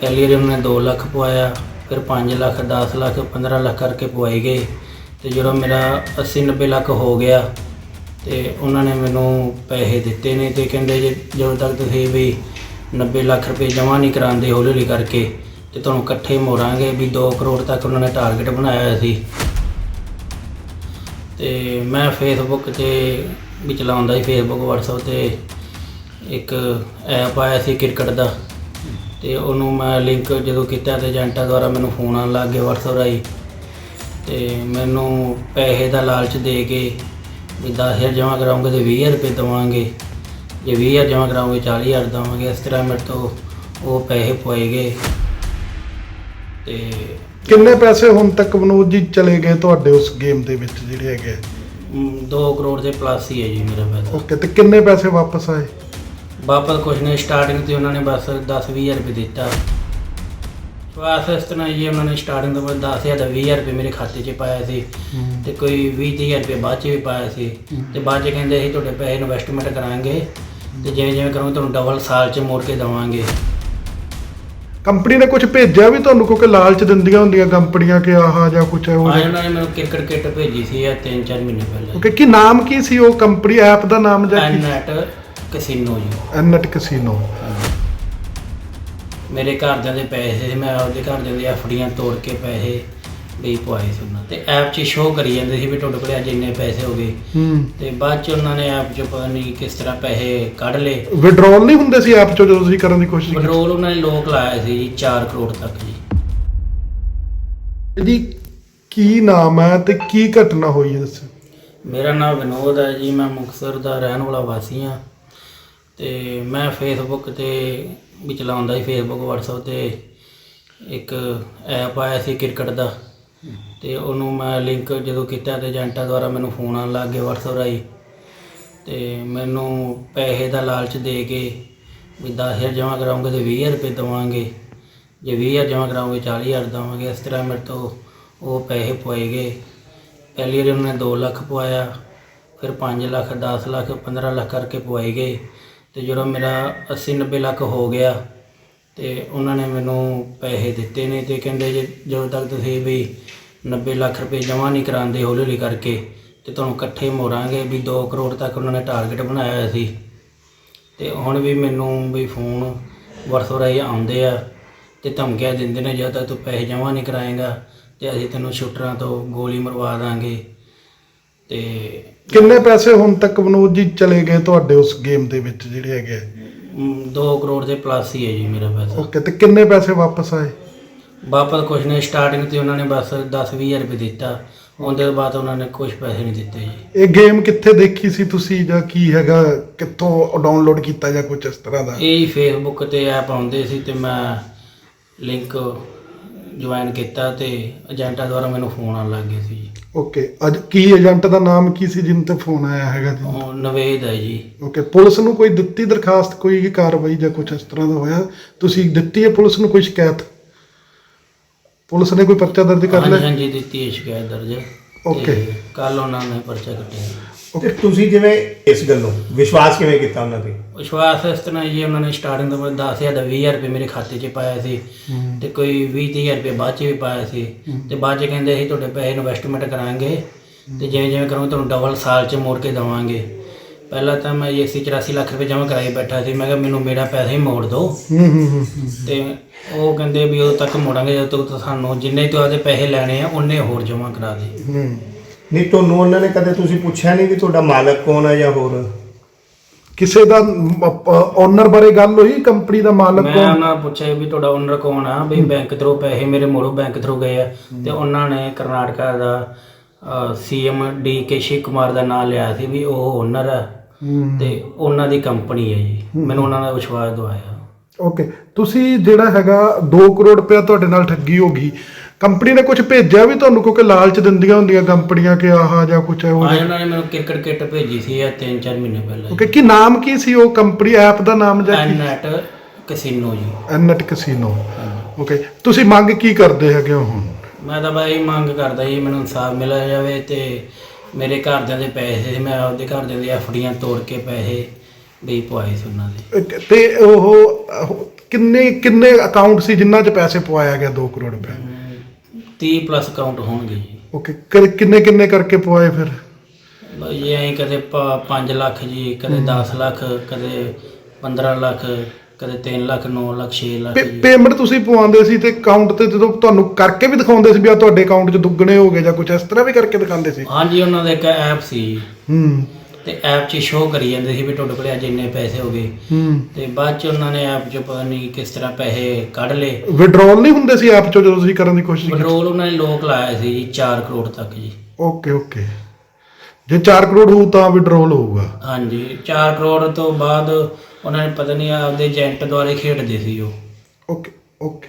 ਪਹਿਲੀ ਵਾਰੀ ਉਹਨਾਂ ਨੇ 2 ਲੱਖ ਪਵਾਇਆ, ਫਿਰ 5 ਲੱਖ 10 ਲੱਖ 15 ਲੱਖ ਕਰਕੇ ਪਵਾਏ ਗਏ। ਤੇ ਜਦੋਂ ਮੇਰਾ 80 90 ਲੱਖ ਹੋ ਗਿਆ, ਤੇ ਉਹਨਾਂ ਨੇ ਮੈਨੂੰ ਪੈਸੇ ਦਿੱਤੇ ਨੇ ਤੇ ਕਹਿੰਦੇ ਜੇ ਜਦੋਂ ਤੱਕ ਤੁਸੀਂ ਵੀ 90 ਲੱਖ ਰੁਪਏ ਜਮ੍ਹਾਂ ਨਹੀਂ ਕਰਾਉਂਦੇ ਹੌਲੀ ਹੌਲੀ ਕਰਕੇ, ਤੇ ਤੁਹਾਨੂੰ ਇਕੱਠੇ ਮੋੜਾਂਗੇ ਵੀ 2 ਕਰੋੜ ਤੱਕ ਉਹਨਾਂ ਨੇ ਟਾਰਗੇਟ ਬਣਾਇਆ ਹੋਇਆ ਸੀ। ਤੇ ਮੈਂ ਫੇਸਬੁੱਕ ਤੇ ਵੀ ਚਲਾਉਂਦਾ ਸੀ ਫੇਸਬੁੱਕ WhatsApp ਤੇ ਇੱਕ ਐਪ ਆਇਆ ਸੀ ਕ੍ਰਿਕਟ ਦਾ। ਤੇ ਉਹਨੂੰ ਮੈਂ ਲਿੰਕ ਜਦੋਂ ਕੀਤਾ ਤੇ ਏਜੰਟਾਂ ਦੁਆਰਾ ਮੈਨੂੰ ਫੋਨ ਆਉਣ ਲੱਗ ਗਿਆ WhatsApp ਰਾਹੀਂ। ਤੇ ਮੈਨੂੰ ਪੈਸੇ ਦਾ ਲਾਲਚ ਦੇ ਕੇ ਵੀ 10000 ਜਮ੍ਹਾਂ ਕਰਾਉਂਗੇ ਤੇ 20000 ਰੁਪਏ ਦੇਵਾਂਗੇ। ਜੇ 20000 ਜਮ੍ਹਾਂ ਕਰਾਉਂਗੇ 40000 ਦੇਵਾਂਗੇ ਇਸ ਤਰ੍ਹਾਂ ਮੇਰੇ ਤੋਂ ਉਹ ਪੈਸੇ ਪਵਾਏ ਗਏ। ਤੇ ਕਿੰਨੇ ਪੈਸੇ ਹੁਣ ਤੱਕ ਵਿਨੋਦ ਜੀ ਚਲੇ ਗਏ ਤੁਹਾਡੇ ਉਸ ਗੇਮ ਦੇ ਵਿੱਚ ਜਿਹੜੇ ਹੈਗੇ? 2 ਕਰੋੜ ਦੇ ਪਲੱਸ ਹੀ ਹੈ ਜੀ ਮੇਰਾ ਪੈਸਾ ਓਕੇ ਤੇ ਕਿੰਨੇ ਪੈਸੇ ਵਾਪਸ ਆਏ? ਵਾਪਸ ਕੁਛ ਨੇ ਸਟਾਰਟਿੰਗ ਤੇ ਉਹਨਾਂ ਨੇ ਬਸ 10-20000 ਰੁਪਏ ਦਿੱਤਾ। ਵਾਪਸ ਇਸ ਤਰ੍ਹਾਂ ਜੀ ਉਹਨਾਂ ਨੇ ਸਟਾਰਟਿੰਗ ਤੋਂ ਬਾਅਦ 10000 ਦਾ 20000 ਰੁਪਏ ਮੇਰੇ ਖਾਤੇ 'ਚ ਪਾਇਆ ਸੀ ਤੇ ਕੋਈ 20000 ਰੁਪਏ ਬਾਅਦ 'ਚ ਵੀ ਪਾਇਆ ਸੀ। ਤੇ ਬਾਅਦ 'ਚ ਕਹਿੰਦੇ ਸੀ ਤੁਹਾਡੇ ਪੈਸੇ ਇਨਵੈਸਟਮੈਂਟ ਕਰਾਂਗੇ ਤੇ ਜਿਵੇਂ ਜਿਵੇਂ ਕਰੋਗੇ ਤੁਹਾਨੂੰ ਡਬਲ ਸਾਲ 'ਚ ਮੋੜ ਕੇ ਦੇਵਾਂਗੇ। ਕੰਪਨੀ ਨੇ ਕੁਝ ਭੇਜਿਆ ਵੀ ਤੁਹਾਨੂੰ? ਕਿਉਂਕਿ ਲਾਲਚ ਦਿੰਦੀਆਂ ਹੁੰਦੀਆਂ ਕੰਪਨੀਆਂ ਕਿ ਆਹ ਜਾਂ ਕੁਝ ਹੈ ਉਹ ਆ ਉਹਨਾਂ ਨੇ ਮੈਨੂੰ ਕ੍ਰਿਕਟ ਕਿੱਟ ਭੇਜੀ ਸੀ ਇਹ 3-4 ਮਹੀਨੇ ਪਹਿਲਾਂ। ਓਕੇ ਕੀ ਨਾਮ ਕੀ ਸੀ ਉਹ? ਕੰਪਨੀ ਐਪ ਦਾ ਨਾਮ ਜਾਂ ਕੀ? ਐਨਐਟ ਕਸਿਨੋ ਜੀ। ਐਨਟ ਕਸੀਨੋ। ਮੇਰੇ ਘਰਦਿਆਂ ਦੇ ਪੈਸੇ ਸੀ ਮੈਂ ਆਪਦੇ ਘਰਦਿਆਂ ਦੀ ਐਫਡੀਆਂ ਤੋੜ ਕੇ ਪੈਸੇ ਵੀ ਪਵਾਏ ਸੀ ਉਹਨਾਂ ਤੇ। ਐਪ 'ਚ ਸ਼ੋਅ ਕਰੀ ਜਾਂਦੇ ਸੀ ਵੀ ਤੁਹਾਡੇ ਕੋਲ ਅੱਜ ਇੰਨੇ ਪੈਸੇ ਹੋ ਗਏ। ਹੂੰ। ਤੇ ਬਾਅਦ 'ਚ ਉਹਨਾਂ ਨੇ ਐਪ 'ਚ ਪਤਾ ਨਹੀਂ ਕਿਸ ਤਰ੍ਹਾਂ ਪੈਸੇ ਕੱਢ ਲਏ। ਵਿਡਰਾਲ ਨਹੀਂ ਹੁੰਦੇ ਸੀ ਐਪ ਚੋਂ ਜਦੋਂ ਤੁਸੀਂ ਕਰਨ ਦੀ ਕੋਸ਼ਿਸ਼ ਕੀਤੀ? ਪੈਟਰੋਲ ਉਹਨਾਂ ਨੇ ਲੋਕ ਲਾਇਆ ਸੀ ਜੀ 4 ਕਰੋੜ ਤੱਕ ਜੀ। ਜੀ ਕੀ ਨਾਮ ਹੈ ਤੇ ਕੀ ਘਟਨਾ ਹੋਈ ਹੈ ਦੱਸੋ? ਮੇਰਾ ਨਾਮ ਵਿਨੋਦ ਹੈ ਜੀ ਮੈਂ ਮੁਕਤਸਰ ਦਾ ਰਹਿਣ ਵਾਲਾ ਵਾਸੀ ਹਾਂ। ਤੇ ਮੈਂ ਫੇਸਬੁੱਕ ਤੇ ਵੀ ਚਲਾਉਂਦਾ ਸੀ ਫੇਸਬੁੱਕ WhatsApp ਤੇ ਇੱਕ ਐਪ ਆਇਆ ਸੀ ਕ੍ਰਿਕਟ ਦਾ। ਤੇ ਉਹਨੂੰ ਮੈਂ ਲਿੰਕ ਜਦੋਂ ਕੀਤਾ ਤੇ ਏਜੰਟਾਂ ਦੁਆਰਾ ਮੈਨੂੰ ਫੋਨ ਆਉਣ ਲੱਗ ਗਏ WhatsApp ਰਾਹੀਂ। ਤੇ ਮੈਨੂੰ ਪੈਸੇ ਦਾ ਲਾਲਚ ਦੇ ਕੇ ਵੀ 10000 ਜਮ੍ਹਾਂ ਕਰਾਉਂਗੇ ਤੇ 20000 ਰੁਪਏ ਦੇਵਾਂਗੇ। ਜੇ 20000 ਜਮ੍ਹਾਂ ਕਰਾਉਂਗੇ 40000 ਦੇਵਾਂਗੇ, ਇਸ ਤਰ੍ਹਾਂ ਮੇਰੇ ਤੋਂ ਉਹ ਪੈਸੇ ਪਵਾਏ ਗਏ। ਪਹਿਲੀ ਵਾਰੀ ਉਹਨਾਂ ਨੇ 2 ਲੱਖ ਪਵਾਇਆ ਫਿਰ 5 ਲੱਖ 10 ਲੱਖ 15 ਲੱਖ ਕਰਕੇ ਪਵਾਏ ਗਏ। ਤੇ ਜਦੋਂ ਮੇਰਾ 80 90 ਲੱਖ ਹੋ ਗਿਆ ਤੇ ਉਹਨਾਂ ਨੇ ਮੈਨੂੰ ਪੈਸੇ ਦਿੱਤੇ ਨੇ ਤੇ ਕਹਿੰਦੇ ਜੇ ਜਦੋਂ ਤੱਕ ਤੁਸੀਂ ਵੀ 90 ਲੱਖ ਰੁਪਏ ਜਮ੍ਹਾਂ ਨਹੀਂ ਕਰਾਉਂਦੇ ਹੌਲੀ ਹੌਲੀ ਕਰਕੇ ਤੇ ਤੁਹਾਨੂੰ ਇਕੱਠੇ ਮੋੜਾਂਗੇ ਵੀ 2 ਕਰੋੜ ਤੱਕ ਉਹਨਾਂ ਨੇ ਟਾਰਗੇਟ ਬਣਾਇਆ ਹੋਇਆ ਸੀ। ਤੇ ਹੁਣ ਵੀ ਮੈਨੂੰ ਵੀ ਫੋਨ ਵਰਤੋਂ ਰਾਹੀਂ ਆਉਂਦੇ ਆ ਤੇ ਧਮਕੀਆਂ ਦਿੰਦੇ ਨੇ, ਜਦੋਂ ਤੱਕ ਤੂੰ ਪੈਸੇ ਜਮ੍ਹਾਂ ਨਹੀਂ ਕਰਾਏਗਾ ਤੇ ਅਸੀਂ ਤੈਨੂੰ ਸ਼ੂਟਰਾਂ ਤੋਂ ਗੋਲੀ ਮਰਵਾ ਦਾਂਗੇ ਤੇ ਕਿੰਨੇ ਪੈਸੇ ਹੁਣ ਤੱਕ ਵਿਨੋਦ ਜੀ ਚਲੇ ਗਏ ਤੁਹਾਡੇ ਉਸ ਗੇਮ ਦੇ ਵਿੱਚ ਜਿਹੜੇ ਹੈਗੇ 2 ਕਰੋੜ ਦੇ ਪਲੱਸ ਹੀ ਹੈ ਜੀ ਮੇਰਾ ਪੈਸਾ। ਓਕੇ ਤੇ ਕਿੰਨੇ ਪੈਸੇ ਵਾਪਸ ਆਏ? ਵਾਪਸ ਕੁਛ ਨੇ ਸਟਾਰਟਿੰਗ ਤੇ ਉਹਨਾਂ ਨੇ ਬਸ 10-20000 ਰੁਪਏ ਦਿੱਤਾ। ਉਹਦੇ ਬਾਅਦ ਉਹਨਾਂ ਨੇ ਕੁਝ ਪੈਸੇ ਨਹੀਂ ਦਿੱਤੇ ਜੀ। ਇਹ ਗੇਮ ਕਿੱਥੇ ਦੇਖੀ ਸੀ ਤੁਸੀਂ ਜਾਂ ਕੀ ਹੈਗਾ? ਕਿੱਥੋਂ ਡਾਊਨਲੋਡ ਕੀਤਾ ਜਾਂ ਕੁਝ ਇਸ ਤਰ੍ਹਾਂ ਦਾ? ਇਹ ਫੇਸਬੁੱਕ ਤੇ ਐਪ ਆਉਂਦੇ ਸੀ ਤੇ ਮੈਂ ਲਿੰਕ ਜੁਆਇਨ ਕੀਤਾ ਤੇ ਏਜੰਟਾਂ ਦੁਆਰਾ ਮੈਨੂੰ ਫੋਨ ਆਉਣ ਲੱਗ ਗਏ ਸੀ ਜੀ। ਓਕੇ ਅੱਜ ਕੀ ਏਜੰਟ ਦਾ ਨਾਮ ਕੀ ਸੀ ਜਿਨ ਤੇ ਫੋਨ ਆਇਆ ਹੈਗਾ ਜੀ? ਉਹ ਨਵੇਦ ਹੈ ਜੀ। ਓਕੇ ਪੁਲਿਸ ਨੂੰ ਕੋਈ ਦਿੱਤੀ ਦਰਖਾਸਤ ਕੋਈ ਕਾਰਵਾਈ ਜਾਂ ਕੁਝ ਇਸ ਤਰ੍ਹਾਂ ਦਾ ਹੋਇਆ? ਤੁਸੀਂ ਦਿੱਤੀ ਹੈ ਪੁਲਿਸ ਨੂੰ ਕੋਈ ਸ਼ਿਕਾਇਤ? ਪੁਲਿਸ ਨੇ ਕੋਈ ਪਰਚਾ ਦਰਜ ਕਰ ਹਾਂਜੀ ਲਿਆ? ਹਾਂਜੀ ਦਿੱਤੀ ਹੈ ਸ਼ਿਕਾਇਤ ਦਰਜ। Okay. ਕੱਲ ਉਹਨਾਂ ਨੇ ਪਰਚਾ ਕੱਟਿਆ। ਤੇ ਤੁਸੀਂ ਜਿਵੇਂ ਇਸ ਗੱਲੋਂ ਵਿਸ਼ਵਾਸ ਕਿਵੇਂ ਕੀਤਾ ਉਹਨਾਂ ਤੇ? ਵਿਸ਼ਵਾਸ ਇਸ ਤਰ੍ਹਾਂ ਜੀ ਉਹਨਾਂ ਨੇ ਸਟਾਰਟਿੰਗ ਤੋਂ ਬਾਅਦ 10000 ਦਾ 20000 ਰੁਪਏ ਮੇਰੇ ਖਾਤੇ 'ਚ ਪਾਇਆ ਸੀ ਤੇ ਕੋਈ 20000 ਰੁਪਏ ਬਾਅਦ 'ਚ ਵੀ ਪਾਇਆ ਸੀ ਤੇ ਬਾਅਦ 'ਚ ਕਹਿੰਦੇ ਸੀ ਤੁਹਾਡੇ ਪੈਸੇ ਇਨਵੈਸਟਮੈਂਟ ਕਰਾਂਗੇ ਤੇ ਜਿਵੇਂ ਜਿਵੇਂ ਕਰੋਗੇ ਤੁਹਾਨੂੰ ਡਬਲ ਸਾਲ 'ਚ ਮੋੜ ਕੇ ਦੇਵਾਂਗੇ। ਪਹਿਲਾਂ ਤਾਂ ਮੈਂ ਇਹ 84 ਲੱਖ ਰੁਪਏ ਜਮ੍ਹਾਂ ਕਰਾਈ ਬੈਠਾ ਸੀ ਮੈਂ ਕਿਹਾ ਮੈਨੂੰ ਮੇਰਾ ਪੈਸਾ ਹੀ ਮੋੜ ਦਿਓ। ਤੇ ਉਹ ਕਹਿੰਦੇ ਵੀ ਉਦੋਂ ਤੱਕ ਮੋੜਾਂਗੇ ਜਦੋਂ ਤੱਕ ਸਾਨੂੰ ਜਿੰਨੇ ਤੂੰ ਆਪਦੇ ਪੈਸੇ ਲੈਣੇ ਆ ਉਹਨੇ ਹੋਰ ਜਮ੍ਹਾਂ ਕਰਾ ਦੇ। ਨਹੀਂ ਤੁਹਾਨੂੰ ਉਹਨਾਂ ਨੇ ਕਦੇ ਤੁਸੀਂ ਪੁੱਛਿਆ ਨਹੀਂ ਕਿ ਤੁਹਾਡਾ ਮਾਲਕ ਕੌਣ ਹੈ ਜਾਂ ਹੋਰ? ਕਿਸੇ ਦਾ ਓਨਰ ਬਾਰੇ ਗੱਲ ਹੋਈ ਕੰਪਨੀ ਦਾ ਮਾਲਕ ਮੈਂ ਕੌਣ? ਉਹਨਾਂ ਨੂੰ ਪੁੱਛਿਆ ਵੀ ਤੁਹਾਡਾ ਓਨਰ ਕੌਣ ਆ? ਵੀ ਬੈਂਕ ਥਰੂ ਪੈਸੇ ਮੇਰੇ ਮੋੜੋ ਬੈਂਕ ਥਰੂ ਗਏ ਆ। ਤੇ ਉਹਨਾਂ ਨੇ ਕਰਨਾਟਕਾ ਦਾ CM D K Shivakumar ਦਾ ਨਾਮ ਲਿਆ ਸੀ ਵੀ ਉਹ ਓਨਰ ਆ। ਹੂੰ। ਤੇ ਉਹਨਾਂ ਦੀ ਕੰਪਨੀ ਹੈ ਜੀ। ਮੈਨੂੰ ਉਹਨਾਂ ਦਾ ਵਿਸ਼ਵਾਸ ਦਵਾਇਆ। ਓਕੇ ਤੁਸੀਂ ਜਿਹੜਾ ਹੈਗਾ 2 ਕਰੋੜ ਰੁਪਇਆ ਤੁਹਾਡੇ ਨਾਲ ਠੱਗੀ ਹੋ ਗਈ। ਕੰਪਨੀ ਨੇ ਕੁਝ ਭੇਜਿਆ ਵੀ ਤੁਹਾਨੂੰ? ਕਿਉਂਕਿ ਲਾਲਚ ਦਿੰਦੀਆਂ ਹੁੰਦੀਆਂ ਕੰਪਨੀਆਂ ਕਿ ਆਹ ਜਾਂ ਕੁਝ ਹੈ ਉਹ ਆ ਉਹਨਾਂ ਨੇ ਮੈਨੂੰ ਕ੍ਰਿਕਟ ਕਿੱਟ ਭੇਜੀ ਸੀ ਇਹ 3-4 ਮਹੀਨੇ ਪਹਿਲਾਂ ਓਕੇ ਕੀ ਨਾਮ ਕੀ ਸੀ ਉਹ ਕੰਪਨੀ? ਐਪ ਦਾ ਨਾਮ ਜਾਂ ਕੀ? ਐਨਐਟ ਕਸਿਨੋ ਜੀ। ਐਨਟ ਕਸੀਨੋ। ਓਕੇ ਤੁਸੀਂ ਮੰਗ ਕੀ ਕਰਦੇ ਹੈਗੇ ਹੋ ਹੁਣ? ਮੈਂ ਤਾਂ ਬਾਈ ਮੰਗ ਕਰਦਾ ਜੀ ਮੈਨੂੰ ਇਨਸਾਫ ਮਿਲ ਜਾਵੇ ਤੇ ਮੇਰੇ ਘਰਦਿਆਂ ਦੇ ਪੈਸੇ ਮੈਂ ਆਪਦੇ ਘਰਦਿਆਂ ਦੀ ਐਫਡੀਆਂ ਤੋੜ ਕੇ ਪੈਸੇ ਵੀ ਪਵਾਏ ਸੀ ਉਹਨਾਂ ਦੇ। ਅਹ ਤੇ ਉਹ ਅਹ ਕਿੰਨੇ ਕਿੰਨੇ ਅਕਾਊਂਟ ਸੀ ਜਿਨ੍ਹਾਂ 'ਚ ਪੈਸੇ ਪਵਾਇਆ ਗਿਆ 2 ਕਰੋੜ ਰੁਪਏ? 30 ਪਲੱਸ ਅਕਾਊਂਟ ਹੋਣਗੇ ਜੀ। ਓਕੇ ਕਿੰਨੇ ਕਿੰਨੇ ਕਰਕੇ ਪਵਾਏ ਫਿਰ? ਬਈ ਇਹ ਐਂ ਕਦੇ 5 ਲੱਖ ਜੀ ਕਦੇ 10 ਲੱਖ ਕਦੇ 15 ਲੱਖ ਕਦੇ 3 ਲੱਖ 9 ਲੱਖ 6 ਲੱਖ ਜੀ। ਪੇਮੈਂਟ ਤੁਸੀਂ ਪਵਾਉਂਦੇ ਸੀ ਤੇ ਅਕਾਊਂਟ ਤੇ ਜਦੋਂ ਤੁਹਾਨੂੰ ਕਰਕੇ ਵੀ ਦਿਖਾਉਂਦੇ ਸੀ ਵੀ ਆ ਤੁਹਾਡੇ ਅਕਾਊਂਟ 'ਚ ਦੁੱਗਣੇ ਹੋ ਗਏ ਜਾਂ ਕੁਝ ਇਸ ਤਰ੍ਹਾਂ ਵੀ ਕਰਕੇ ਦਿਖਾਉਂਦੇ ਸੀ? ਹਾਂਜੀ ਉਹਨਾਂ ਦਾ ਇੱਕ ਐਪ ਸੀ। ਹੂੰ। ਤੇ ਐਪ 'ਚ ਸ਼ੋਅ ਕਰੀ ਜਾਂਦੇ ਸੀ ਵੀ ਤੁਹਾਡੇ ਕੋਲੇ ਅੱਜ ਇੰਨੇ ਪੈਸੇ ਹੋ ਗਏ। ਹੂੰ। ਤੇ ਬਾਅਦ 'ਚ ਉਹਨਾਂ ਨੇ ਐਪ 'ਚ ਪਤਾ ਨਹੀਂ ਕਿਸ ਤਰ੍ਹਾਂ ਪੈਸੇ ਕੱਢ ਲਏ। ਵਿਡਰਾਲ ਨਹੀਂ ਹੁੰਦੇ ਸੀ ਐਪ 'ਚੋਂ ਜਦੋਂ ਤੁਸੀਂ ਕਰਨ ਦੀ ਕੋਸ਼ਿਸ਼ ਕੀਤੀ? ਪੈਟਰੋਲ ਉਹਨਾਂ ਨੇ ਲੋਕ ਲਾਇਆ ਸੀ ਜੀ 4 ਕਰੋੜ ਤੱਕ ਜੀ। ਓਕੇ ਓਕੇ ਜੇ 4 ਕਰੋੜ ਹੋਊ ਤਾਂ ਵਿਡਰਾਲ ਹੋਊਗਾ। ਹਾਂਜੀ 4 ਕਰੋੜ ਤੋਂ ਬਾਅਦ ਉਹਨਾਂ ਨੇ ਪਤਾ ਨਹੀਂ ਆਪਦੇ ਏਜੰਟ ਦੁਆਰੇ ਖੇਡਦੇ ਸੀ ਉਹ। Okay okay